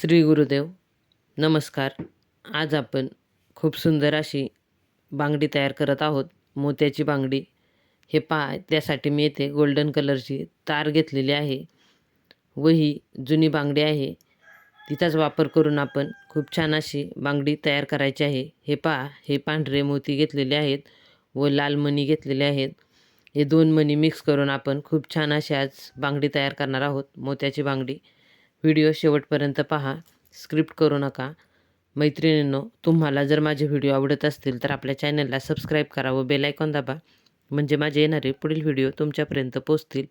श्री गुरुदेव नमस्कार. आज आपण खूप सुंदर अशी बांगडी तयार करत आहोत. मोत्याची बांगडी. हे पहा त्यासाठी मी येथे गोल्डन कलरची तार घेतलेली आहे व ही जुनी बांगडी आहे. तिचाच वापर करून आपण खूप छान अशी बांगडी तयार करायची आहे. हे पहा हे पांढरे मोती घेतलेले आहेत व लाल मणी घेतलेले आहेत. हे दोन मणी मिक्स करून आपण खूप छान अशी आज बांगडी तयार करणार आहोत. मोत्याची बांगडी. व्हिडिओ शेवटपर्यंत पहा. स्क्रिप्ट करू नका. मैत्रिणींनो तुम्हाला जर माझे व्हिडिओ आवडत असतील तर आपल्या चॅनलला सबस्क्राईब करा व बेल आयकॉन दाबा. म्हणजे माझे येणारे पुढील व्हिडिओ तुमच्यापर्यंत पोचतील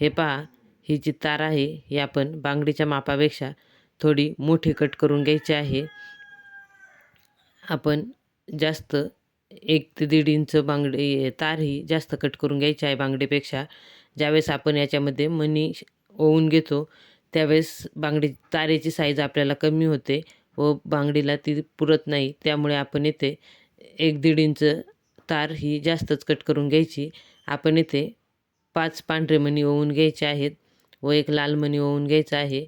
हे पहा ही जी तार आहे ही आपण बांगडीच्या मापापेक्षा थोडी मोठी कट करून घ्यायची आहे. आपण जास्त एक ते दीड इंच बांगडी तार ही जास्त कट करून घ्यायची आहे बांगडीपेक्षा. ज्यावेळेस आपण याच्यामध्ये मनी ओवून घेतो त्यावेळेस बांगडी तारेची साईज आपल्याला कमी होते व बांगडीला ती पुरत नाही. त्यामुळे आपण इथे एक दीड इंच तार ही जास्तच कट करून घ्यायची. आपण इथे पाच पांढरे मणी ओवून घ्यायचे आहेत व एक लाल मणी ओवून घ्यायचा आहे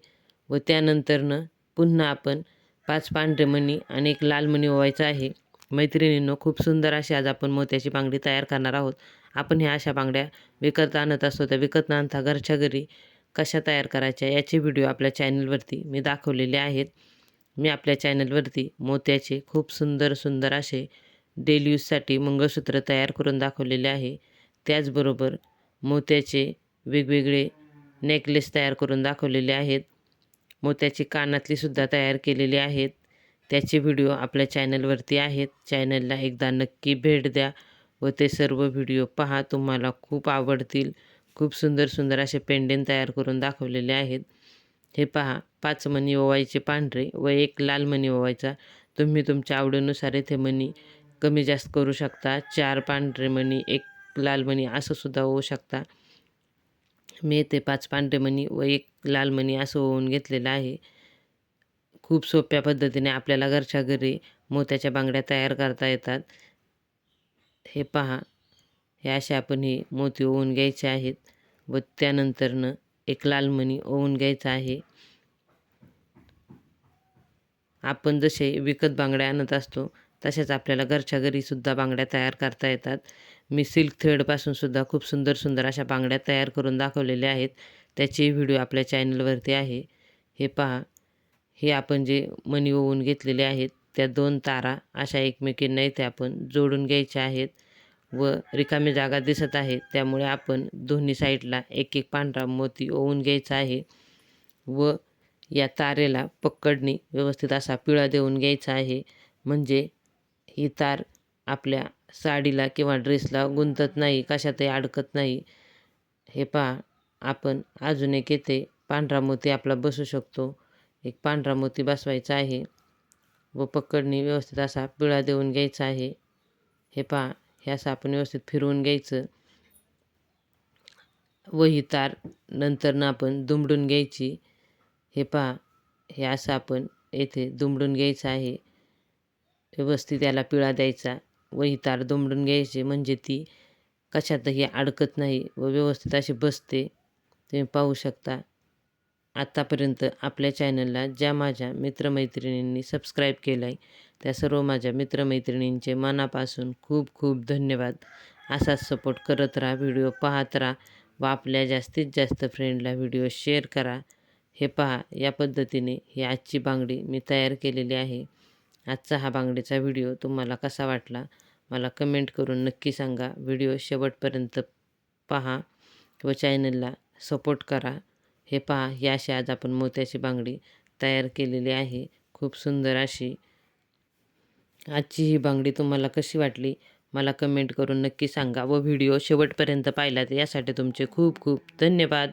व त्यानंतरनं पुन्हा आपण पाच पांढरे मणी आणि एक लाल मणी ओवायचा आहे. मैत्रिणींनो खूप सुंदर अशी आज आपण मोत्याची बांगडी तयार करणार आहोत. आपण ह्या अशा बांगड्या विकत आणत असतो. त्या विकत न आणता घरच्या घरी कशा तयार करायच्या याचे व्हिडिओ आपल्या चॅनलवरती मी दाखवलेले आहेत. मी आपल्या चॅनलवरती मोत्याचे खूप सुंदर सुंदर असे डेली यूजसाठी मंगळसूत्र तयार करून दाखवलेले आहे. त्याचबरोबर मोत्याचे वेगवेगळे नेकलेस तयार करून दाखवलेले आहेत. मोत्याची कानातलीसुद्धा तयार केलेली आहेत. त्याचे व्हिडिओ आपल्या चॅनलवरती आहेत. चॅनलला एकदा नक्की भेट द्या व ते सर्व व्हिडिओ पहा. तुम्हाला खूप आवडतील. खूप सुंदर सुंदर असे पेंडेंट तयार करून दाखवलेले आहेत. हे पहा पाच मणी ओवायचे पांढरे व एक लाल मणी ओवायचा तुम्ही तुमच्या आवडीनुसार इथे मणी कमी जास्त करू शकता. चार पांढरे मणी एक लाल मणी असं सुद्धा होऊ शकता. मी येथे पाच पांढरे मणी व एक लाल मणी असं होऊन घेतलेलं आहे. खूप सोप्या पद्धतीने आपल्याला घरच्या घरी मोत्याच्या बांगड्या तयार करता येतात. हे पहा हे अशा आपण हे मोती ओवून घ्यायचे आहेत व त्यानंतरनं एक लाल मणी ओवून घ्यायचा आहे. आपण जसे विकत बांगड्या आणत असतो तशाच आपल्याला घरच्या घरीसुद्धा बांगड्या तयार करता येतात. मी सिल्क थ्रेडपासूनसुद्धा खूप सुंदर सुंदर अशा बांगड्या तयार करून दाखवलेल्या आहेत. त्याचे व्हिडिओ आपल्या चॅनलवरती आहे. हे पहा हे आपण जे मणी ओवून घेतलेले आहेत त्या दोन तारा अशा एकमेकींना इथे आपण जोडून घ्यायच्या आहेत. व रिकामी जागा दिसत आहे. त्यामुळे आपण दोन्ही साईडला एक एक पांढरा मोती ओवून घ्यायचा आहे व या तारेला पकडणी व्यवस्थित असा पिळा देऊन घ्यायचा आहे. म्हणजे ही तार आपल्या साडीला किंवा ड्रेसला गुंतत नाही कशातही अडकत नाही. हे पहा आपण अजून एक येथे पांढरा मोती आपला बसू शकतो. एक पांढरा मोती बसवायचा आहे व पकडणी व्यवस्थित असा पिळा देऊन घ्यायचा आहे. हे पहा हे असं आपण व्यवस्थित फिरवून घ्यायचं. व ही तार नंतरनं आपण दुमडून घ्यायची. हे पहा हे असं आपण येथे दुमडून घ्यायचं आहे. व्यवस्थित याला पिळा द्यायचा. व ही तार दुमडून घ्यायची म्हणजे ती कशातही अडकत नाही व व्यवस्थित अशी बसते. तुम्ही पाहू शकता. आत्तापर्यंत आपल्या चॅनलला ज्या माझ्या मित्रमैत्रिणींनी सबस्क्राईब केलं आहे त्या सर्व माझ्या मित्रमैत्रिणींचे मनापासून खूप खूप धन्यवाद. असाच सपोर्ट करत राहा व्हिडिओ पाहत राहा व आपल्या जास्तीत जास्त फ्रेंडला व्हिडिओ शेअर करा. हे पहा या पद्धतीने ही आजची बांगडी मी तयार केलेली आहे. आजचा हा बांगडीचा व्हिडिओ तुम्हाला कसा वाटला मला कमेंट करून नक्की सांगा. व्हिडिओ शेवटपर्यंत पहा व चॅनलला सपोर्ट करा. हे पहा ही अशी आज आपण मोत्याची बांगडी तयार केलेली आहे. खूप सुंदर अशी. आजची ही बांगडी तुम्हाला कशी वाटली? मला कमेंट करून नक्की सांगा व व्हिडिओ शेवटपर्यंत पाहिला तर यासाठी तुमचे खूप खूप धन्यवाद.